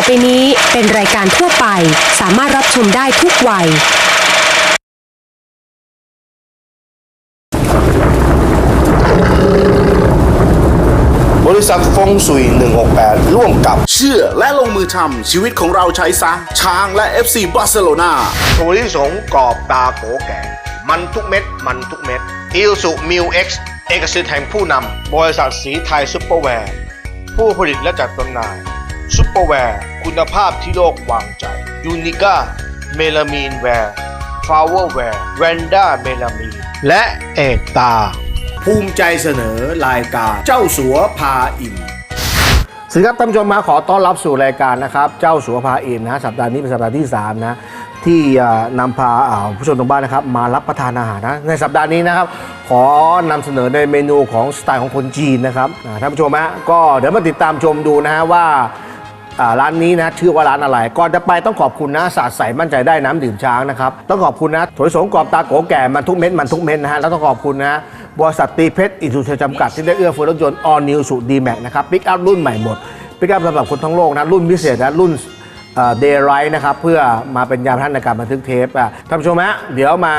อไปนี้เป็นรายการทั่วไป สามารถรับชมได้ทุกวัย บริษัทฟงสุย 168 ร่วมกับ เชื่อและลงมือทำชีวิตของเราใช้ซะ ช้างและ FC บาร์เซโลนาถั่วลิสงกรอบตาโกแก่ มันทุกเม็ด มันทุกเม็ดอิลสุมิวเอ็กซ์เอกสิทธิ์แห่งผู้นำบริษัทสีไทยซุปเปอร์แวร์ ผู้ผลิตและจัดจำหน่าย ซุปเปอร์แวร์ คุณภาพที่โลกวางใจ ยูนิก้า เมลามีนแวร์ฟลาวเวอร์แวร์แวนด้าเมลามีน และเอกตา ภูมิใจเสนอรายการเจ้าสัวพาอิ่มสวัสดีครับท่านผู้ชมมาขอต้อนรับสู่รายการนะครับ เจ้าสัวพาอินนะสัปดาห์นี้เป็นสัปดาห์ที่ 3 นะที่นำพาอ่าผู้ชมทางบ้านนะครับ มารับประทานอาหารนะในสัปดาห์นี้นะครับ ขอนำเสนอในเมนูของสไตล์ของคนจีนนะครับท่านผู้ชมฮะก็เดี๋ยวมาติดตามชมดูนะฮะว่า อ่าร้านนี้นะชื่อว่าร้านอะไร ก่อนจะไปต้องขอบคุณนะสาดใสมั่นใจได้น้ำดื่มช้างนะครับต้องขอบคุณนะถวลิสงกรอบตาโกแก่มันทุกเม็ดมันทุกเม็ดนะฮะแล้วต้องขอบคุณนะบริษัทตีเพชรอิสุเชจำกัดที่ได้เอื้อเฟื้อรถยนต์ออนิวสุดีแม็กนะครับปิกอัพรุ่นใหม่หมดปิกอัพสำหรับคนทั้งโลกนะรุ่นพิเศษนะรุ่นเดย์ไรท์นะครับเพื่อมาเป็นยามท่านในการบันทึกเทปอะท่านผู้ชมฮะเดี๋ยวมา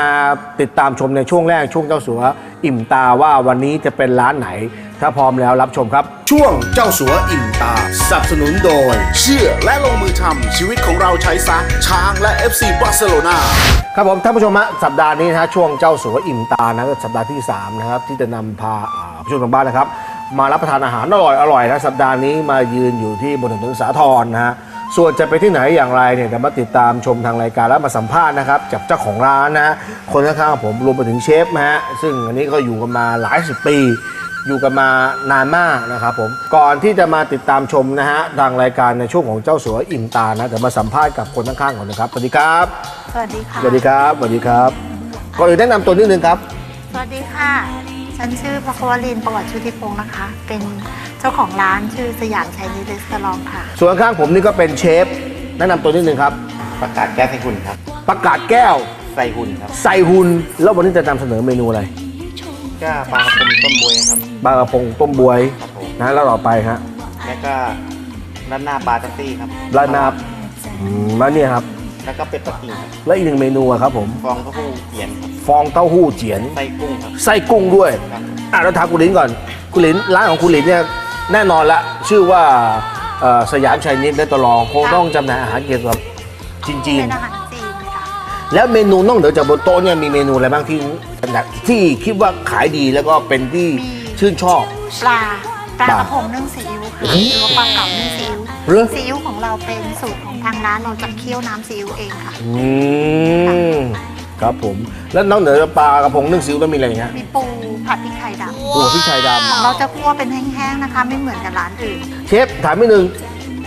ติดตามชมในช่วงแรกช่วงเจ้าสัวอิ่มตาว่าวันนี้จะเป็นร้านไหน ถ้าพร้อมแล้วรับชมครับ ช่วงเจ้าสัวอิ่มตา สนับสนุนโดย เชื่อและลงมือทำชีวิตของเราใช้ซะช้างและ FC บาร์เซโลนาครับผมท่านผู้ชมฮะสัปดาห์นี้นะฮะช่วงเจ้าสัวอิ่มตานะก็สัปดาห์ที่3นะครับที่จะนำพาอ่าผู้ชมทางบ้านนะครับ มารับประทานอาหารอร่อยอร่อยนะสัปดาห์นี้มายืนอยู่ที่บนถนนสาทรนะฮะส่วนจะไปที่ไหนอย่างไรเนี่ยเดี๋ยวมาติดตามชมทางรายการแล้วมาสัมภาษณ์นะครับจากเจ้าของร้านนะฮะคนข้างๆผมรวมไปถึงเชฟนะฮะซึ่งอันนี้ก็อยู่กันมาหลายสิบปี อยู่กันมานานมากนะครับผมก่อนที่จะมาติดตามชมนะฮะทางรายการในช่วงของเจ้าสัวอิ่มตานะเดี๋ยวมาสัมภาษณ์กับคนข้างๆก่อนนะครับสวัสดีครับสวัสดีค่ะ สวัสดีครับสวัสดีครับก่อนอื่นแนะนำตัวนิดนึงครับ สวัสดีค่ะ ฉันชื่อพควรินทร์ประวัติชุติพงศ์นะคะ เป็นเจ้าของร้านชื่อสยามชัยนีรีสตอรองค่ะ ส่วนข้างๆผมนี่ก็เป็นเชฟแนะนำตัวนิดนึงครับ ประกาศแก้วให้คุณครับ ประกาศแก้วใส่หุ่นครับ ใส่หุ่นแล้ววันนี้จะนำเสนอเมนูอะไร ก็ปลากระพงต้มบวยครับปลากระพงต้มบวยครับผมนะแล้วต่อไปฮะแล้วก็ด้านหน้าปลาตัซี่ครับราดหนาบอืมแล้วเนี่ยครับ แล้วก็เป็ดปักกิ่งครับแล้วอีกหนึ่งเมนูอะครับผมฟองเต้าหู้เขียนครับฟองเต้าหู้เจียน ไส้กุ้งครับไส้กุ้งด้วย ครับ อะเราถามคุณลินก่อน คุณลินร้านของคุณลินเนี่ยแน่นอนละ ชื่อว่าเอ่อสยามชัยนิดและตลองคงต้องจำหน่ายอาหารเกี่ยวกับจีนเป็นอาหารจีนค่ะๆ แล้วเมนูนอกเหนือจากบนโต๊ะเนี่ยมีเมนูอะไรบ้างที่ที่คิดว่าขายดีแล้วก็เป็นที่มีชื่นชอบปลาปลาปลากระพงนึ่งซีอิ๊วค่ะหรือว่าปลาเก๋านึ่งซีอิ๊วเหรอ ซีอิ๊วของเราเป็นสูตรของทางร้านเราจะเคี่ยวน้ำซีอิ๊วเองค่ะ อืมครับผม แล้วนอกเหนือจากปลากระพงนึ่งซิวแล้วมีอะไรอีกฮะมีปูผัดพริกไทยดโอ้พริกไทยดำของเราจะคั่วเป็นแห้งๆนะคะ ไม่เหมือนกับร้านอื่นำเชฟถามนิดนึง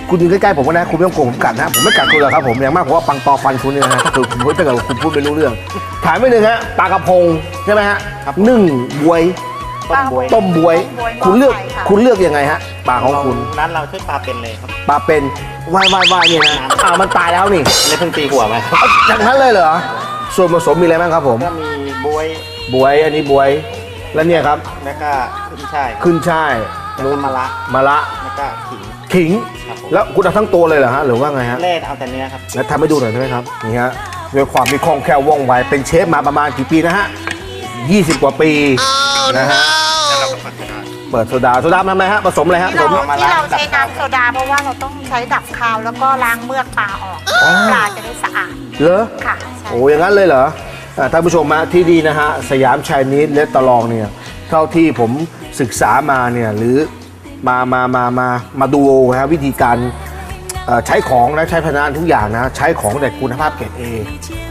คุณยืนใกล้ๆผมก็นะคุณไม่ต้องโกงผมกัดนะผมไม่กัดคุณหรอกครับผมอย่างมากผมว่าปังตอฟันคุณเนี่ยนะถ้าเกิดคุณพูดถ้าเกิดคุณพูดไม่รู้เรื่อง ถามนิดนึงฮะปลากระพงใช่ไหมฮะนึ่งบวยต้มบวยต้มบวย ต้มบวยคุณเลือกหม้อไฟค่ะ คุณเลือกยังไงฮะปลาของคุณ ร้านเราใช้ปลาเป็นเลยครับ ปลาเป็นว่ายว่ายว่ายเนี่ยนะอ่ามันตายแล้วนี่อันนี้เพิ่งตีหัวมาครับอย่างนั้นเลยเหรอส่วนผสมมีอะไรบ้างครับผม ก็มีบวยบวยอันนี้บวย แล้วเนี่ยครับแล้วก็ขึ้นช่ายขึ้นช่ายแล้วก็มะระมะระแล้วก็ขิง ขิง ครับผมแล้วคุณเอาทั้งตัวเลยเหรอฮะหรือว่าไงฮะแร่เอาแต่เนื้อครับ แล้วทำให้ดูหน่อยได้ไหมครับนี่ฮะด้วยความมีคล่องแคล่วว่องไวเป็นเชฟมาประมาณกี่ปีนะฮะ20 กว่าปีนะฮะเปิดโซดาโซดามาไหมฮะผสมอะไรฮะผที่สเรามที่เราใช้น้ำโซดาเพราะว่าเราต้องใช้ดับคาวแล้วก็ล้างเมือกปลาออกปลาจะได้สะอาดเหรอ ค่ะใช่ โอ้อย่างนั้นเลยเหรออ่าท่านผู้ชมฮะที่ดีนะฮะ สยามชายนิดและตะลองเนี่ย เท่าที่ผมศึกษามาเนี่ย หรือ มามามามามาดูนะฮะวิธีการเอ่อใช้ของนะใช้พนักงานทุกอย่างนะใช้ของแต่คุณภาพเกรดเอ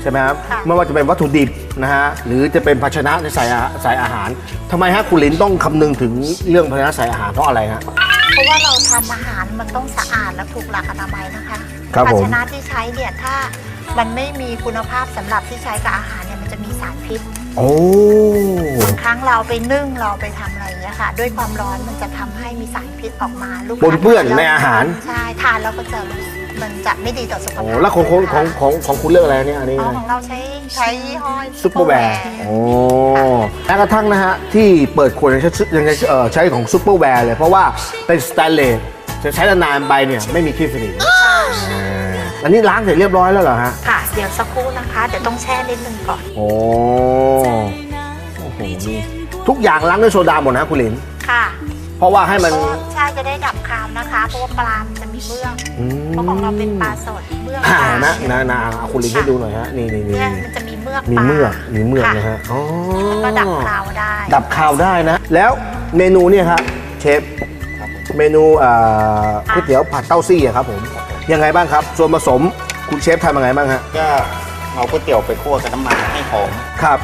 ใช่ไหมครับไม่ว่าจะเป็นวัตถุดิบนะฮะหรือจะเป็นภาชนะในใส่อาใส่อาหารทำไมฮะคุณลินต้องคำนึงถึงเรื่องภาชนะใส่อาหารเพราะอะไรฮะเพราะว่าเราทำอาหารมันต้องสะอาดและถูกหลักอนามัยนะคะครับภาผมชนะที่ใช้เนี่ยถ้ามันไม่มีคุณภาพสำหรับที่ใช้กับอาหารเนี่ยมันจะมีสารพิษ โอ้บางครั้งเราไปนึ่งเราไปทำอะไรอย่างเงี้ยค่ะ ด้วยความร้อนมันจะทำให้มีสารพิษออกมาลูกปนเปื้อนในอาหารใช่ทานแล้วก็จะมันจะไม่ดีต่อสุขโอ้ภาพแล้วของของของของของคุณเลือกอะไรเนี่ยอันนี้ อ๋อนะของเราใช้ใช้ยี่ห้อ ซุปเปอร์แวร์โอ้แม้กระทั่งนะฮะ ที่เปิดขวดยังใช้ยังใช้เอ่อใช้ของซุปเปอร์แวร์เลย เพราะว่าเป็นสแตนเลสจะใช้นานๆไปเนี่ย ไม่มีครีบสนิมอันนี้ล้างเสร็จเรียบร้อยแล้วเหรอฮะ ค่ะ เดี๋ยวสักครู่นะคะ เดี๋ยวต้องแช่นิดนึงก่อน โอ้โอ้โหนี่ทุกอย่างล้างด้วยโซดาหมดนะคุณหลิน ค่ะเพราะว่าให้มันใช่จะได้ดับคาวนะคะ เพราะว่าปลามันจะมีเมือกอืม เพราะของเราเป็นปลาสดเมือกอ่าปลานะนะนะเอาคุณหลินให้ดูหน่อยฮะ นี่นี่นี่เมือกนี่มันจะมีเมือกมีปลาเมือกมีเมือกนะฮะอ๋อ แล้วก็ดับคาวได้ ดับคาวได้นะ แล้วเมนูเนี่ยครับเชฟเมนูอ่าก๋วยเตี๋ยวผัดเต้าซี่อะครับผมยังไงบ้างครับ ส่วนผสม คุณเชฟทำยังไงบ้างฮะก็เอาก๋วยเตี๋ยวไปคั่วกับน้ำมันให้หอม ครับ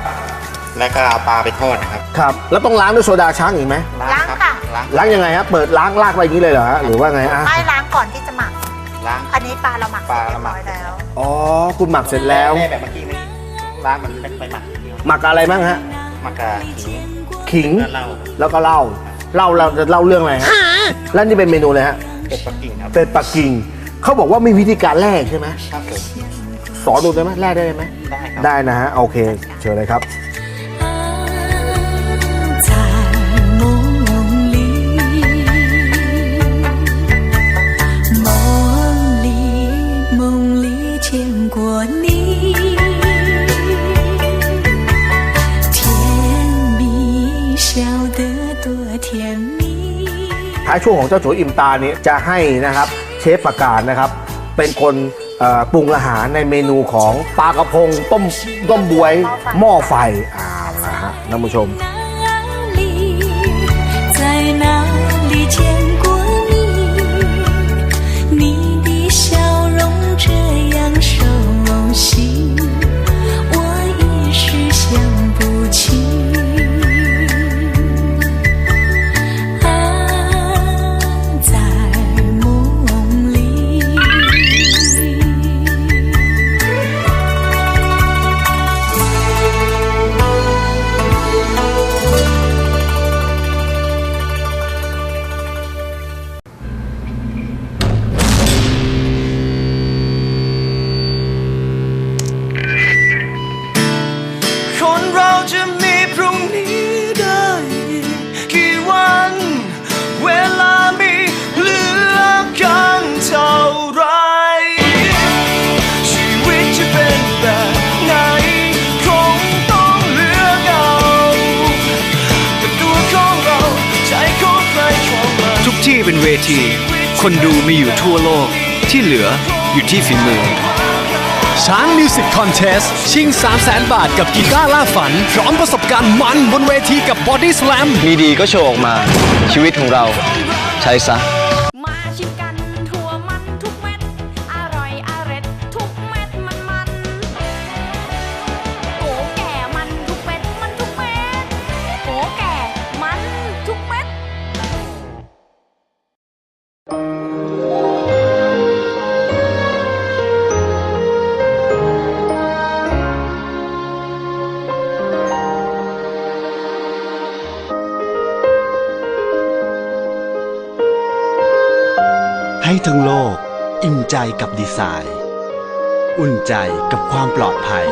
แล้วก็เอาปลาไปทอดนะครับครับ แล้วต้องล้างด้วยโซดาช้างอีกไหมล้างครับค่ะ ล้างล้างยังไงครับเปิดล้างลากไปอย่างนี้เลยเหรอฮะหรือว่าไงอะไม่ล้างก่อนที่จะหมัก ล้าง อันนี้ปลาเราหมักปลาเรียเราบหมัร้กอยแล้ว อ๋อคุณหมักเสร็จแล้วม่แบบเมื่อกี้นี้ล้างมันเล็กไปหมักเดียวหมักอะไรบ้างฮะหมักกะขิงขิง แล้วเหล้าแล้วก็เหล้าเหล้าเราจะเล่าเรื่องอะไรฮะ แล้วนี่เป็นเมนูเลยฮะ เป็ดปักกิ่งครับ เป็นปักกิ่ง เขาบอกว่ามีวิธีการแลกใช่ไหมครับสอนดูได้ไหมแลกได้ไหมได้ครับได้นะฮะโอเค เชิญเลยครับท้ายช่วงของเจ้าโฉอิ่มตาเนี่ยจะให้นะครับ เชฟประกาศนะครับ เป็นคนปรุงอาหารในเมนูของปลากระพงต้มต้มบวยหม้อไฟอ่าละฮะท่านผู้ชม ที คนดูมีอยู่ทั่วโลก ที่เหลืออยู่ที่ฝีมือ ช้างมิวสิกคอนเทสชิง 3 0 0แสนบาทกับกีตาร์ล่าฝัน พร้อมประสบการณ์มันบนเวทีกับบอดี้ส a ลมมีดีก็โชว์ออกมาชีวิตของเราใช้ซะ ให้ทั้งโลก อิ่มใจกับดีไซน์ อุ่นใจกับความปลอดภัย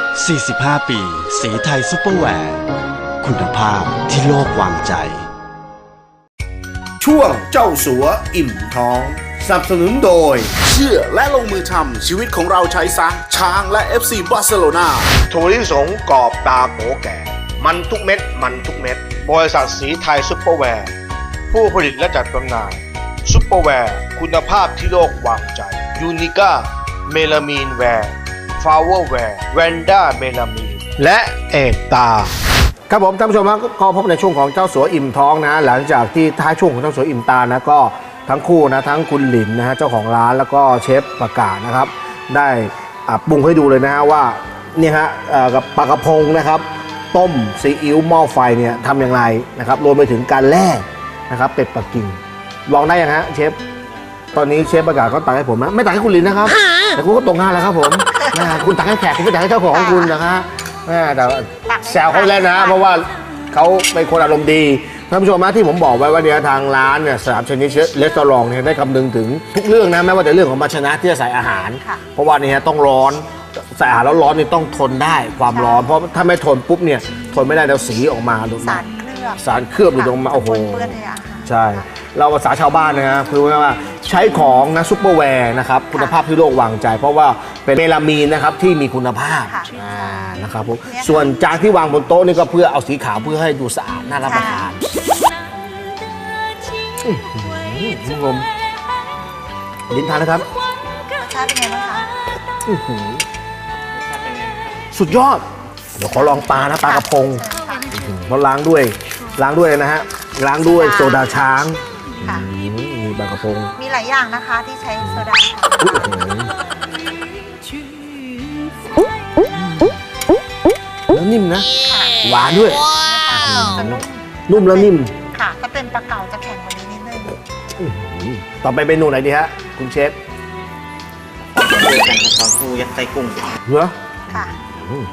45 ปี สีไทยซุปเปอร์แวร์ คุณภาพที่โลกวางใจ ช่วงเจ้าสัวอิ่มท้องสนับสนุนโดย เชื่อและลงมือทำชีวิตของเราใช้ซะ ช้างและ FC บาร์เซโลนาถั่วลิสงกรอบตาโกแก่ มันทุกเม็ด มันทุกเม็ด บริษัทสีไทยซุปเปอร์แวร์ ผู้ผลิตและจัดจำหน่ายซุปเปอร์แวร์ คุณภาพที่โลกวางใจยูนิก้าเมลามีนแวร์ฟาวเวอร์แวร์แวนด้าเมลามีนและเอกตา ครับผมท่านผู้ชมครับก็พบในช่วงของเจ้าสัวอิ่มท้องนะ หลังจากที่ท้ายช่วงของเจ้าสัวอิ่มตานะก็ทั้งคู่นะทั้งคุณหลินนะฮะเจ้าของร้านแล้วก็เชฟประกาศนะครับ ได้ปรุงให้ดูเลยนะฮะว่านี่ฮะกับปลากระพงนะครับ ต้มซีอิ๊วหม้อไฟเนี่ยทำอย่างไรนะครับรวมไปถึงการแล่ นะครับเป็ดปักกิ่งลองได้ยังฮะเชฟตอนนี้เชฟประกาศก็ตักให้ผมนะไม่ตักให้คุณหลินนะครับ แต่คุณก็ตรงงานแล้วครับผมนะคุณตักให้แขกคุณไม่ตักให้เจ้าของคุณนะคะแม่แต่ตักให้แซวเขาแล้วนะ เพราะว่าเขาเป็นคนอารมณ์ดีท่านผู้ชมนะที่ผมบอกไว้ว่าเนี่ยทางร้านเนี่ยสามชนิดเลสตอรองเนี่ยได้คำนึงถึงทุกเรื่องนะแม้ว่าแต่เรื่องของภาชนะที่จะใส่อาหารค่ะเพราะว่าเนี่ยต้องร้อนใส่อาหารแล้วร้อนนี่ต้องทนได้ความร้อน เพราะถ้าไม่ทนปุ๊บเนี่ยทนไม่ได้แล้วสีออกมาดูสารเคลือบ สารเคลือบหรือออกมาโอ้โหปนเปื้อนในอาหารใช่ เราภาษาชาวบ้านนะฮะคือว่าใช้ของนะซุปเปอร์แวร์นะครับคุณภาพที่โลกวางใจ เพราะว่าเป็นเมลามีนนะครับที่มีคุณภาพค่ะอ่านะครับผมส่วนจานที่วางบนโต๊ะนี่ก็เพื่อเอาสีขาวเพื่อให้ดูสะอาดน่ารับประทานอื้อหือคุณผู้ชมลิ้นทานนะครับรสชาติเป็นไงบ้างคะอื้อหือสุดยอด เดี๋ยวขอลองปลานะปลากระพงเชิญค่ะอื้อหือเขาล้างด้วย ล้างด้วยนะฮะล้างด้วยโซดาช้างค่ะ อื้อหือมีปลากระพงมีหลายอย่างนะคะที่ใช้โซดาค่ะอุ๊ยโอ้โหแล้วนิ่มนะ หวานด้วย จะนุ่มนุ่มแล้วนิ่ม ค่ะ ถ้าเป็นปลาเก๋าจะแข็งกว่านี้นิดนึงอื้อหือต่อไปเมนูไหนดีฮะ คุณเชฟดูกันครับของผู้ยัดไส้กุ้งเหรอค่ะ อืม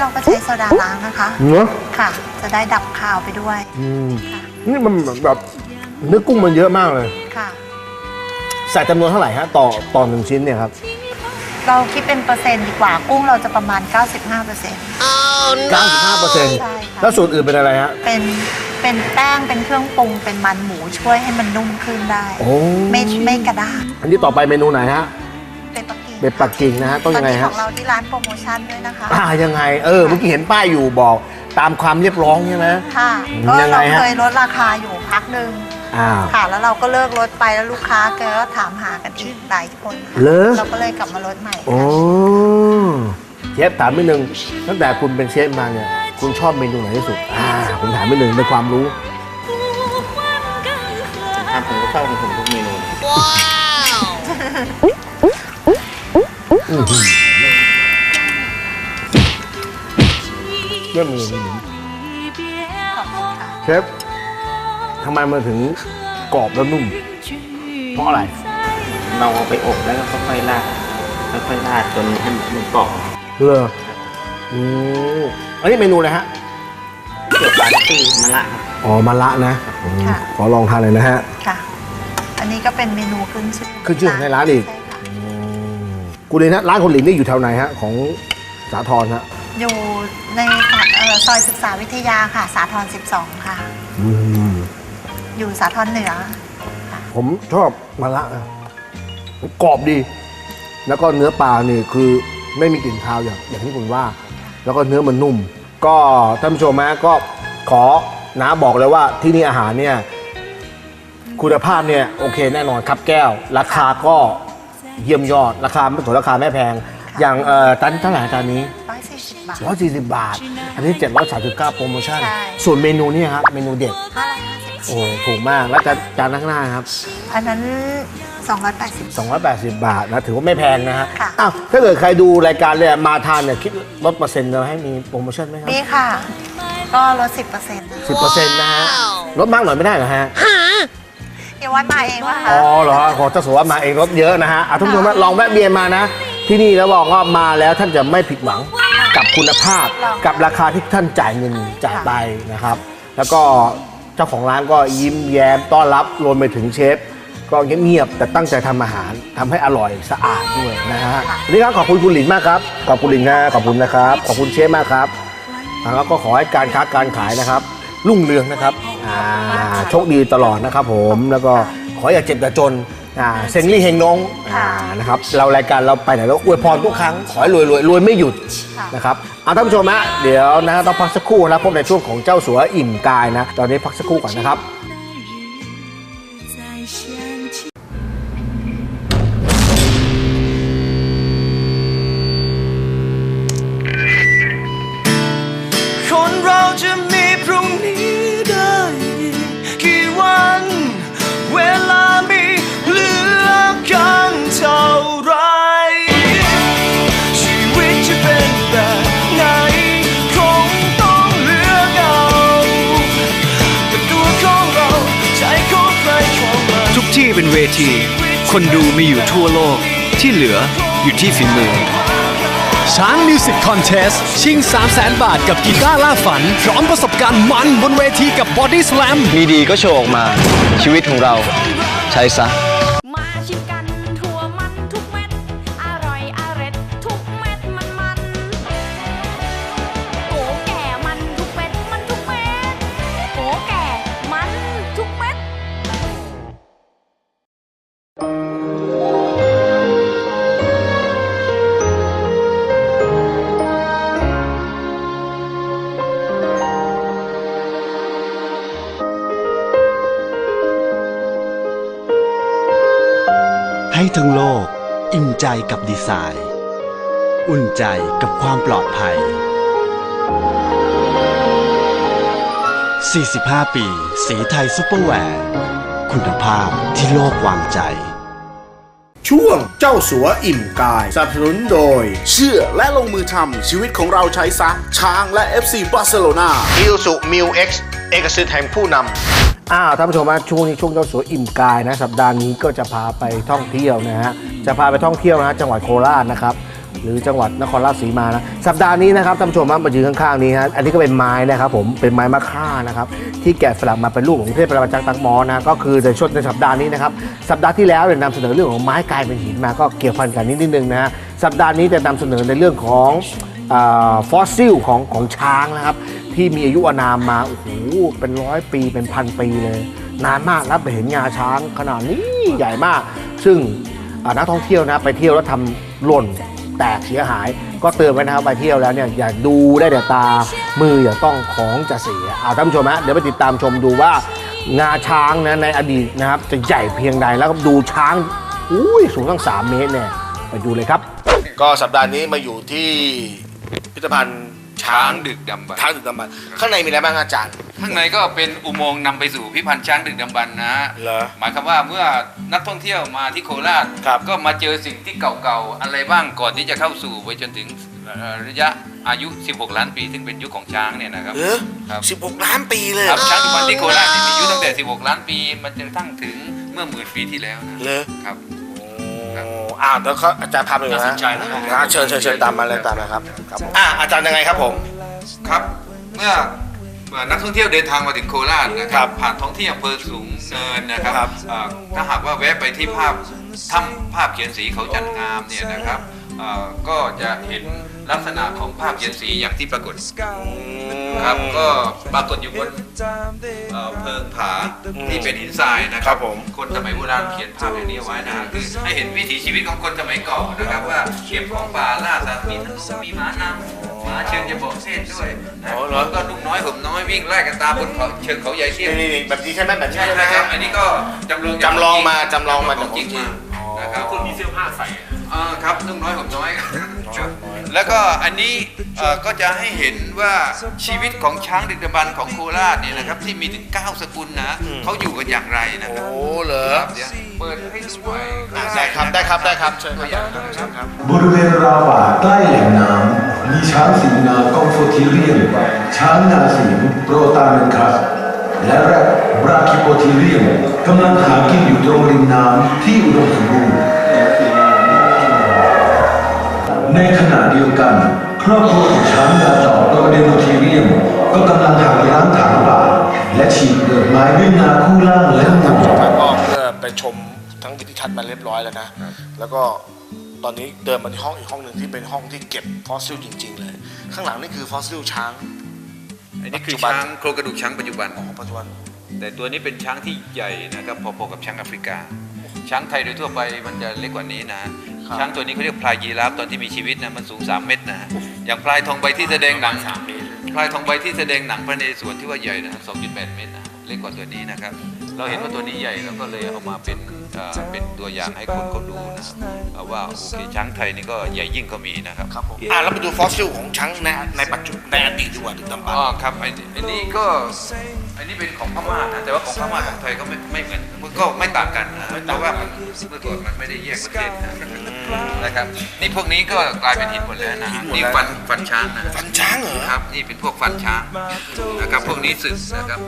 เราก็ใช้โซดาล้างนะคะเหรอค่ะ จะได้ดับคาวไปด้วย อืมค่ะ นี่มันแบบเนื้อกุ้งมันเยอะมากเลย ค่ะ ใส่จำนวนเท่าไหร่ฮะต่อต่อหนึ่งชิ้นเนี่ยครับเราคิดเป็นเปอร์เซ็นต์ดีกว่ากุ้งเราจะประมาณ 95เปอร์เซ็นต์ 95เปอร์เซ็นต์ใช่ค่ะ แล้วส่วนอื่นเป็นอะไรฮะ เป็นเป็นแป้งเป็นเครื่องปรุงเป็นมันหมูช่วยให้มันนุ่มขึ้นได้ โอ้ ไม่ไม่กระด้างอันนี้ต่อไปเมนูไหนฮะ เป็นปักกิ่งเป็นปักกิ่งนะฮะต้องยังไงตอนนี้ขฮะองเราที่ร้านโปรโมชั่นด้วยนะคะ อ่ายังไง เออเมื่อกี้เห็นป้ายอยู่บอกตามความเรียบร้องใช่ไหม ค่ะอืมก็ยังไงเราฮะ เคยลดราคาอยู่พักหนึ่งอ้าว ค่ะ แล้วเราก็เลิกลดไปแล้วลูกค้าแกก็ถามหากันอีกหลายคนค่ะเหรอ เราก็เลยกลับมาลดใหม่โอ้เชฟถามนิดนึงตั้งแต่คุณเป็นเชฟมาเนี่ย คุณชอบเมนูไหนที่สุด อ่า ผมถามนิดนึงในความรู้ ทำผมก็ชอบของผมทุกเมนูอื้อหือ เรื่องมีนี้ขอบคุณค่ะเชฟทำไมมันถึงกรอบแล้วนุ่ม เพราะอะไร เราเอาไปอบแล้วก็ค่อยๆราดค่อยๆราดจนให้มันกรอบเลออืมอันนี้เมนูอะไรฮะเกี่ยวปลาที่มะละอ๋อมะละนะขอลองทานเลยนะฮะค่ะ อันนี้ก็เป็นเมนูขึ้นชื่อขึ้นชื่อในร้านอีก ค่ะอืมกูเลยนะร้านคนหลินนี่อยู่แถวไหนฮะของสาทรฮะอยู่ในเอ่อซอยศึกษาวิทยาค่ะ สาทร12 ค่ะ อืมอยู่สาทรเหนือ ผมชอบมะละนะกรอบดี แล้วก็เนื้อปลานี่คือไม่มีกลิ่นคาวอย่างอย่างที่คุณว่า แล้วก็เนื้อมันนุ่ม ก็ท่านผู้ชมฮะก็ขอนะบอกเลยว่าที่นี่อาหารเนี่ย คุณภาพเนี่ยโอเคแน่นอนครับแก้ว ราคาก็ เยี่ยมยอด ราคาไม่ถูกราคาไม่แพง อย่างเอ่อตันเท่าไหร่จานนี้140บาท 140 บาท อันนี้ 739 โปรโมชั่น ใช่ ส่วนเมนูเนี่ยครับ เมนูเด็ด550โอ้ถูกมาก แล้วจานจานข้างหน้าครับ อันนั้น280 280 บาทนะ ถือว่าไม่แพงนะฮะค่ะ อ้าวถ้าเกิดใครดูรายการเนี่ยมาทานเนี่ยคิดลดเปอร์เซ็นต์เราให้มีโปรโมชั่นไหมครับนี่ค่ะ ก็ลด10%นะ10%นะฮะ ลดมากหน่อยไม่ได้เหรอฮะ เดี๋ยววัดมาเองว่าอ๋อเหรอขอเจ้าสัวมาเองรถเยอะนะฮะอะทุกคนลองแวะเวียนมานะ ที่นี่แล้วบอกว่ามาแล้วท่านจะไม่ผิดหวังกับคุณภาพกับราคาที่ท่านจ่ายเงินจ่ายไปนะครับ แล้วก็เจ้าของร้านก็ยิ้มแย้มต้อนรับรวมไปถึงเชฟก็เงียบๆแต่ตั้งใจทำอาหารทำให้อร่อยสะอาดด้วยนะฮะวันนี้ครับขอบคุณคุณหลินมากครับขอบคุณหลินนะขอบคุณนะครับ ขอบคุณเชฟมากครับแล้วก็ขอให้การค้าการขายนะครับ รุ่งเรืองนะครับอ่าโชคดีตลอดนะครับผมแล้วก็ขออย่าเจ็บอย่าจนอ่าเซงลี่เฮงนงอ่านะครับเรารายการเราไปไหนเราอวยพรทุกครั้ง ขอให้รวยรวยรวยไม่หยุดนะครับเอาท่านผู้ชมฮะเดี๋ยวนะต้องพักสักครู่นะพบในช่วงของเจ้าสัวอิ่มกายนะ ตอนนี้พักสักครู่ก่อนนะครับ เวที คนดูมีอยู่ทั่วโลก ที่เหลืออยู่ที่ฝีมือ ช้างมิวสิกคอนเทสชิง 3 0 0แสนบาทกับกีตาร์ล่าฝัน พร้อมประสบการณ์มันบนเวทีกับบอดี้ส a ลมมีดีก็โชว์ออกมา ชีวิตของเรา ใช้ซะ กับดีไซน์ อุ่นใจกับความปลอดภัย 45 ปี สีไทยซุปเปอร์แวร์ คุณภาพที่โลกวางใจ ช่วงเจ้าสัวอิ่มกายสนับสนุนโดย เชื่อและลงมือทำชีวิตของเราใช้ซะช้างและ FC บาร์เซโลนา อิลสุมิวเอ็กซ์เอกสิทธิ์แห่งผู้นำ อ้าวท่านผู้ชมฮะช่วงนี้ช่วงเจ้าสัวอิ่มกายนะสัปดาห์นี้ก็จะพาไปท่องเที่ยวนะฮะจะพาไปท่องเที่ยวนะฮะจังหวัดโคราชนะครับหรือจังหวัดนครราชสีมานะสัปดาห์นี้นะครับท่านผู้ชมมายืนข้างๆนี้ฮะอันนี้ก็เป็นไม้นะครับผมเป็นไม้มะค่านะครับที่แกะสลักมาเป็นรูปของเทพประจักษ์ตังมอนะก็คือในช่วงในสัปดาห์นี้นะครับสัปดาห์ที่แล้วเนี่ยนำเสนอเรื่องของไม้กลายเป็นหินมาก็เกี่ยวพันกันนิดนึงนะฮะสัปดาห์นี้จะนำเสนอในเรื่องของฟอสซิลของของช้างนะครับ ที่มีอายุอานามมาโอ้โหเป็นร้อยปีเป็นพันปีเลย นานมากแล้วไปเห็นงาช้างขนาดนี้ใหญ่มาก ซึ่งนักท่องเที่ยวนะไปเที่ยวแล้วทำหล่นแตกเสียหาย ก็เตือนไว้นะครับไปเที่ยวแล้วเนี่ยอย่าดูได้แต่ตามืออย่าต้องของจะเสียเอาท่านผู้ชมฮะเดี๋ยวไปติดตามชมดูว่างาช้างนะในอดีตนะครับ จะใหญ่เพียงใดแล้วก็ดูช้างอุ้ยสูงตั้ง 3 เมตรเนี่ยไปดูเลยครับ ก็สัปดาห์นี้มาอยู่ที่พิพิธภัณฑ์ ช้างดึกดำบรรพ์ช้างดึกดำบรรพ์ข้างในมีอะไรบ้างอาจารย์ ข้างในก็เป็นอุโมงค์นำไปสู่พิพิธภัณฑ์ช้างดึกดำบรรพ์นะเหรอหมายความว่าเมื่อนักท่องเที่ยวมาที่โคราชก็มาเจอสิ่งที่เก่าๆอะไรบ้างก่อนที่จะเข้าสู่ไปจนถึงเอ่อระยะอายุ 16 ล้านปี ซึ่งเป็นยุคของช้างเนี่ยนะครับ เออครับ16ล้านปีเลยครับช้างดึกดำบรรพ์ที่โคราชนี่มีอายุตั้งแต่ 16 ล้านปี มันจะตั้งถึงเมื่อหมื่นปีที่แล้วนะเลยครับโอ้อ้าวแล้วเขาอาจารย์พาไปเลยน่าสนะนใจนะอ่าเชิญเชิญเชิญตามมาเลยตามมาครับครับอ่าอาจารย์ยังไงครับผม ครับเมื่อเมื่อนักท่องเที่ยวเดินทางมาถึงโคราชนะครับผ่านท้องที่อำเภอสูงเนินนะครับ เอ่อถ้าหากว่าแวะไปที่ภาพถ้ำภาพเขียนสีเขาจันทร์งามเนี่ยนะครับเอ่อก็จะเห็น ลักษณะของภาพเขียนสีอย่างที่ปรากฏครับก็ปรากฏอยู่บนเอ่อเพิงผาที่เป็นหินทรายนะครับผมคนสมัยโบราณเขียนภาพอย่างนี้เอาไว้นะฮะคือให้เห็นวิถีชีวิตของคนสมัยก่อนนะครับว่าเก็บของป่าล่าสัตว์มีธนูมีม้านำม้าเชิงจะบอกเส้นด้วยนะแล้วก็ลูกน้อยห่มน้อยวิ่งไล่กันตามบนเขาเชิงเขาใหญ่เที่ยงนี่นี่แบบนี้ใช่ไหมแบบนี้ใช่ใช่ไหมครับอันนี้ก็จำลองจำลองมาจำลองมาขจากองขจอริงงจริงมานะครับคุณมีเสื้อผ้าใส่อ่าครับนุ่งน้อยห่มน้อย แล้วก็อันนี้เอ่อก็จะให้เห็นว่าชีวิตของช้างดึกดำบรรพ์ของโคราชเนี่ยนะครับที่มีถึง 9 สกุลนะเขาอยู่กันอย่างไรนะครับโอ้เหรอเดี๋ยวเปิดให้ดูไว้อะได้ครับได้ครับได้ครับเชิญครับเชิญครับบริเวณราวป่าใกล้แหล่งน้ำมีช้างสีนากองโฟทิเลียนช้างนาสิงโปรตาเมนคัสและแรดบราคิโปทิเลียนกำลังหากินอยู่ตรงริมน้ำที่อุดมสมบูรณ์ ในขณะเดียวกัน ครอบครัวของช้างนาจอกโรเดโนทิเลียม ก็กำลังหักล้างถางป่า และฉีกเปลือกไม้ด้วยงาคู่ล่างและงวแล้วก็เมื่อไปชมทั้งวิทิทัศน์มาเรียบร้อยแล้วนะ แล้วก็ตอนนี้เดินมาที่ห้องอีกห้องหนึ่งที่เป็นห้องที่เก็บฟอสซิลจริง ๆ เลย ข้างหลังนี่คือฟอสซิลช้างอันนี้คือช้างโครงกระดูกช้างปัจจุบันปัจจุบัน แต่ตัวนี้เป็นช้างที่ใหญ่นะครับพอๆกับช้างแอฟริกา ช้างไทยโดยทั่วไปมันจะเล็กกว่านี้นะ ช้างตัวนี้เขาเรียกพลายยีราฟตอนที่มีชีวิตนะมันสูง 3 เมตรนะอย่างพลายทองใบที่แสดงหนังพลายทองใบที่แสดงหนังพระนเรศวรที่ว่าใหญ่นะ2.8 เมตรนะเล็กกว่าตัวนี้นะครับ เราเห็นว่าตัวนี้ใหญ่เราก็เลยเอามาเป็นเอ่อเป็นตัวอย่างให้คนเขาดูนะครับเอาว่าโอเคช้างไทยนี่ก็ใหญ่ยิ่งก็มีนะครับอ่าเราไปดูฟอสซิลของช้างในในปัจจุบันในอดีตดีกว่าดึกดำบรรพ์อ๋อครับไอ้อันนี้ก็ อันนี้เป็นของพม่านะแต่ว่าของพม่าของไทยก็ไม่ไม่เหมือนมันก็ไม่ต่างกันนะเพราะว่ามันเมื่อก่อนมันไม่ได้แยกประเทศนะนะครับนี่พวกนี้ก็กลายเป็นหินหมดแล้วนะนี่ฟันฟันช้างนะฟันช้างเหรอครับนี่เป็นพวกฟันช้างนะครับพวกนี้สึกนะครับ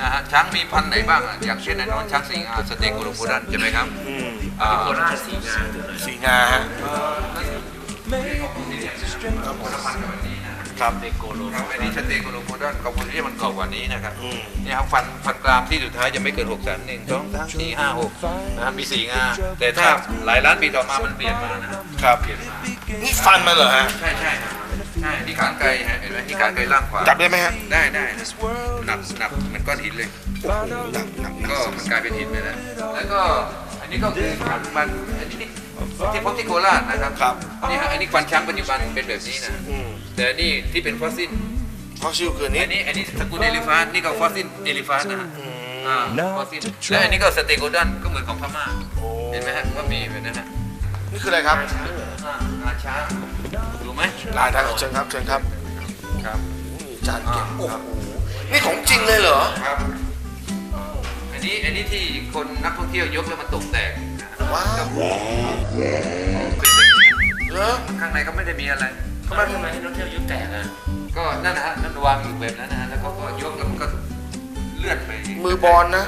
นะฮะช้างมีพันธุ์ไหนบ้างอะอย่างเช่นไอ้นอนช้างสีงาสเตโกโลโพดันใช่ไหมครับอ่าโคราชสีงาสีงาฮะ ครับเตโกโลครับอันนี้สเตโกโลโพดอนของคนที่มันเก่ากว่านี้นะครับนี่ครับฟันฟันกรามที่สุดท้ายจะไม่เกินหกแสนหนึ่งสองสามสี่ห้าหกนะครับมีสี่งาแต่ถ้าหลายล้านปีต่อมามันเปลี่ยนมานะครับเปลี่ยนมานี่ฟันมันเหรอฮะใช่ใช่ครับใช่นี่ขานไกลฮะเห็นไหมนี่ขานไกลล่างขวาจับได้ไหมฮะได้ได้นะหนักหนักเหมือนก้อนหินเลยก็มันกลายเป็นหินไปแล้วแล้วก็อันนี้ก็คือมันอันนี้ที่พบที่โคราชนะครับครับนี่ฮะอันนี้ควันช้างปัจจุบันเป็นแบบนี้นะ แต่นี่ที่เป็นฟอสซิลฟอสซิลคืออันนี้ อันนี้อันนี้สกุลเอลิฟานนี่ก็ฟอสซิลเอลิฟานนะฮะอ่าฟอสซิลและอันนี้ก็สเตโกดันก็เหมือนของพม่าเห็นไหมฮะว่ามีแบบนั้นฮะนี่คืออะไรครับงาช้างดูไหมลายทางเชิญครับเชิญครับครับนี่จานเก็บโอ้โหนี่ของจริงเลยเหรอครับอันนี้อันนี้ที่คนนักท่องเที่ยวยกแล้วมันตกแตกนะว้าวเหรอข้างในก็ไม่ได้มีอะไร ทำไมทำไมให้นักเที่ยวยุคแตกอะก็นั่นนะฮะนั่นวางอยู่แบบนั้นนะฮะแล้วเขาก็ยกแล้วมันก็เลื่อนไปมือบอลนะ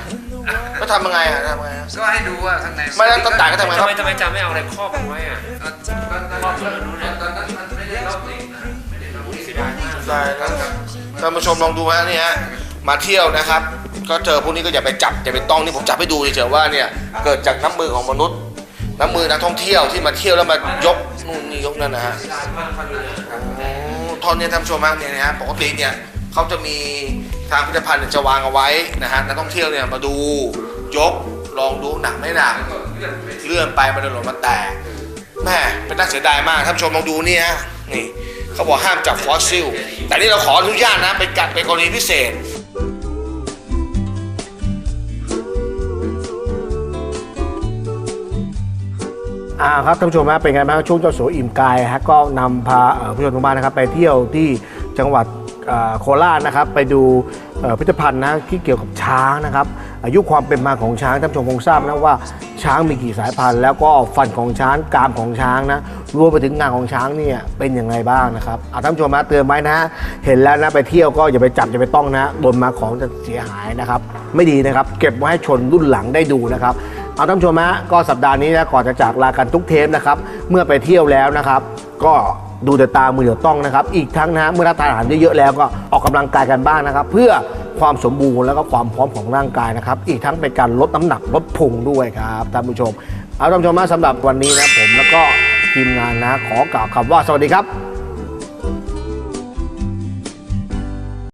ก็ทำยังไงอะทำยังไงอะก็ให้ดูว่าข้างในไม่แล้วต้องจ่ายก็ทำไงคทำรับ ไมทำไมจำไม่เอาอะไรครอบมันไว้อะ ตอนตอนตอนตอนนั้นมันไม่ได้ล็อกนี่นะไม่ได้ล็อกนี่เสียดายมากได้นะท่านผู้ชมลองดูฮะนี่ฮะมาเที่ยวนะครับ ก็เจอพวกนี้ก็อย่าไปจับอย่าไปต้องนี่ผมจับให้ดูเฉยๆว่าเนี่ยเกิดจากน้ำมือของมนุษย์ น้ำมือนักท่องเที่ยวที่มาเที่ยวแล้วมายกนู่นนี่ยกนั่นนะฮะโอ้ท่อนเนี้ท่านผู้ชมฮะเนี่ยนะฮะปกติเนี่ยเขาจะมีทางพิพิธภัณฑ์จะวางเอาไว้นะฮะนักท่องเที่ยวเนี่ยมาดูยกลองดูหนักไม่หนักเลื่อนไปมันหล่นมาแตกแม่เป็นน่าเสียดายมากท่านผู้ชมลองดูนี่ฮะนี่เขาบอกห้ามจับฟอสซิล แต่นี่เราขออนุญาตนะเป็นกัดเป็นกรณีพิเศษ อ่าครับท่านผู้ชมฮะเป็นไงบ้างช่วงเจ้าสัวอิ่มกายฮะก็นำพาเอ่อผู้ชมทางบ้านนะครับไปเที่ยวที่จังหวัดเอ่อโคราชนะครับไปดูเอ่อพิพิธภัณฑ์นะที่เกี่ยวกับช้างนะครับอายุความเป็นมาของช้างท่านผู้ชมคงทราบนะว่าช้างมีกี่สายพันธุ์ แล้วก็ฟันของช้างกรามของช้างนะรวมไปถึงงานของช้างเนี่ยเป็นยังไงบ้างนะครับอ่าท่านผู้ชมนะเตือนไว้นะเห็นแล้วนะไปเที่ยวก็อย่าไปจับอย่าไปต้องนะโดนมาของจะเสียหายนะครับไม่ดีนะครับเก็บไว้ให้ชนรุ่นหลังได้ดูนะครับ เอาท่านผู้ชมฮะก็สัปดาห์นี้นะก่อนจะจากลากันทุกเทปนะครับเมื่อไปเที่ยวแล้วนะครับ ก็ดูแต่ตามือเดียวต้องนะครับ อีกทั้งนะเมื่อรับประทานอาหารเยอะๆแล้วก็ออกกำลังกายกันบ้างนะครับ เพื่อความสมบูรณ์แล้วก็ความพร้อมของร่างกายนะครับ อีกทั้งเป็นการลดน้ำหนักลดพุงด้วยครับท่านผู้ชม เอาท่านผู้ชมนะสำหรับวันนี้นะผมแล้วก็ทีมงานนะขอกล่าวคำว่าสวัสดีครับ